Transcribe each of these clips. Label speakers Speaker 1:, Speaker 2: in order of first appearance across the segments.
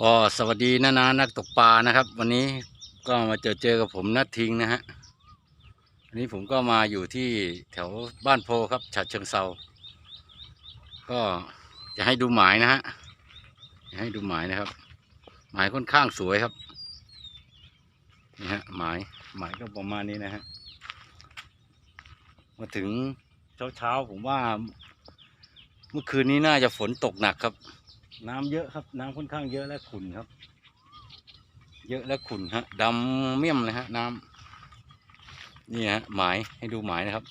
Speaker 1: ออสวัสดีนานานักตกปลานะครับ วันนี้ก็มาเจอเจอกับผมนัดทิ้งนะฮะวันนี้ผมก็มาอยู่ที่แถวบ้านโพครับฉะเชิงเซาก็จะให้ดูหมายนะฮะจะให้ดูหมายนะครับ หมายค่อนข้างสวยครับนี่ฮะหมายหมายก็ประมาณนี้นะฮะมาถึงเช้าเช้าผมว่า เมื่อคืนนี้น่าจะฝนตกหนักครับ น้ำเยอะครับ น้ำค่อนข้างเยอะและขุ่นครับ เยอะและขุ่นฮะดำเมี่ยมเลยฮะน้ำนี่ฮะหมายให้ดูหมายนะครับ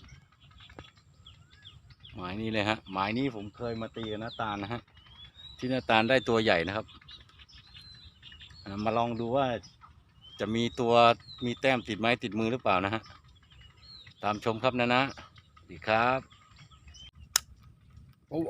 Speaker 1: หมายนี้เลยฮะหมายนี้ผมเคยมาตีกับน้าตาลนะฮะที่น้าตาลได้ตัวใหญ่นะครับอ่ามาลองดูว่าจะมีตัวมีแต้มติดไม้ติดมือหรือเปล่านะฮะตามชมครับนะนะสวัสดีครับโอ้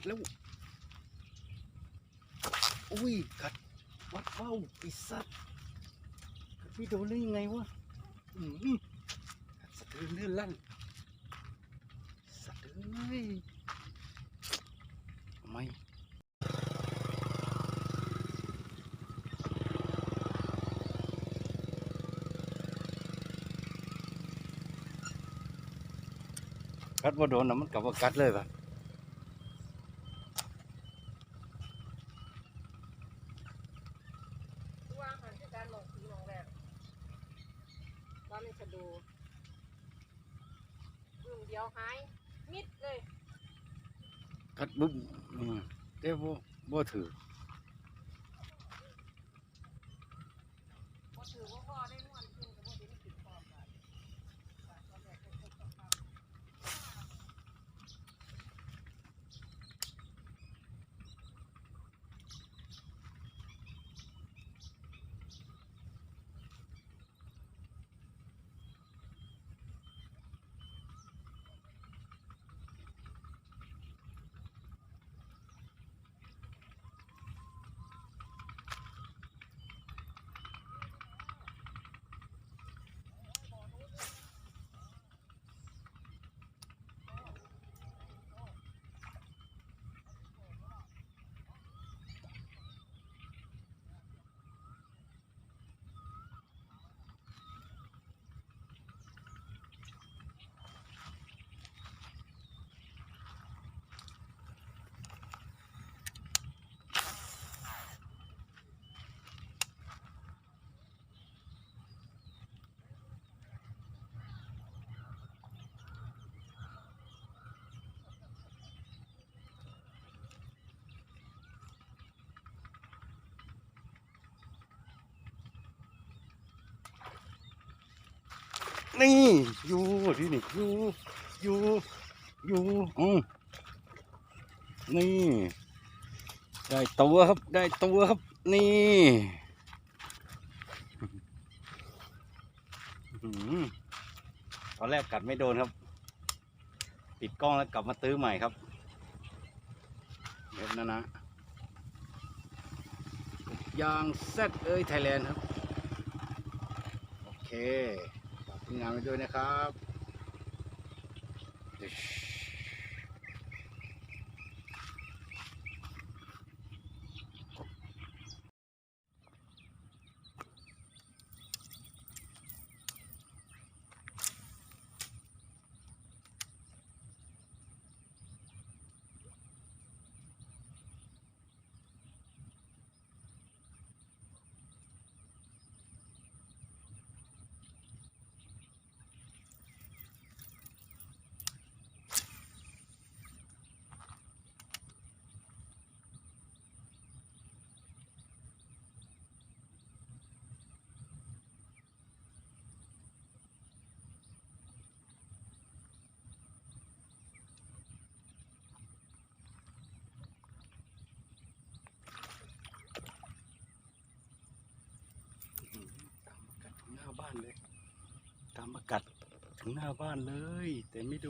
Speaker 1: กัดแล้ว อุ้ย กัด วัดเฝ้าไอ้สัตกัดพี่โดนได้ยังไงวะอืมกัดสะเทือนเลื่อนลั่นสัตว์เอ้ยทำไมกัดว่าโดนนะมันกลับว่ากัดเลยปะ
Speaker 2: ว่าหันที่การหลงสีหลงแรก ตอนจะดูบึ้มเดียวหาย มิดเลย
Speaker 1: กัดปุ๊บอืมเดี๋ยวบ่บ่ถือ
Speaker 2: พอถือว่าพ่อได้นวลขึ้นกับพ่อที่ไม่ติดคอกันตอนแรกก็ตกตกตก
Speaker 1: นี่อยู่ที่นี่อยู่อยู่อยู่อืมนี่ ได้ตัวครับ ได้ตัวครับ นี่อื้อหือตอนแรกกัดไม่โดนครับ ปิดกล้องแล้วกลับมาตื้อใหม่ครับเดี๋ยวนะนะยางเซตเอ้ยไทยแลนด์ครับ โอเค งานไปด้วยนะครับ ถึงหน้าบ้านเลย แต่ไม่โด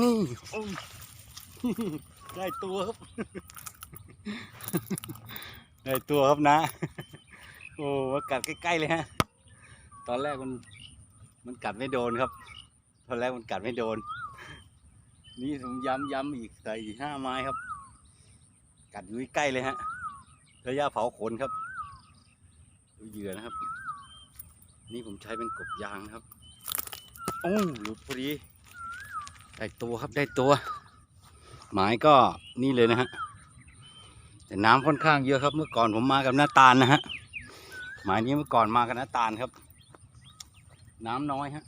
Speaker 1: นี่ได้ตัวครับ ได้ตัวครับนะ โอ้มากัดใกล้ๆเลยฮะ ตอนแรกมัน มันกัดไม่โดนครับ ตอนแรกมันกัดไม่โดน นี่ผมย้ำย้ำอีกใส่อีกห้าไม้ครับ กัดอยู่ใกล้เลยฮะ ระยะเผาขนครับ ดูเหยื่อนะครับ นี่ผมใช้เป็นกบยางครับ โอ้หลุดพอดี ได้ตัวครับได้ตัว หมายก็นี่เลยนะฮะแต่น้ำค่อนข้างเยอะครับ เมื่อก่อนผมมากับหน้าตาลนะฮะหมายนี้เมื่อก่อนมากับหน้าตาลครับ น้ำน้อยฮะ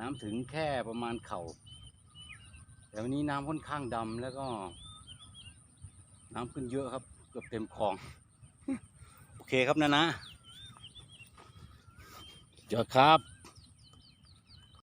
Speaker 1: น้ำถึงแค่ประมาณเข่าแต่วันนี้น้ำค่อนข้างดำแล้วก็ น้ำขึ้นเยอะครับ เกือบเต็มคลอง โอเคครับนะนะจอดครับ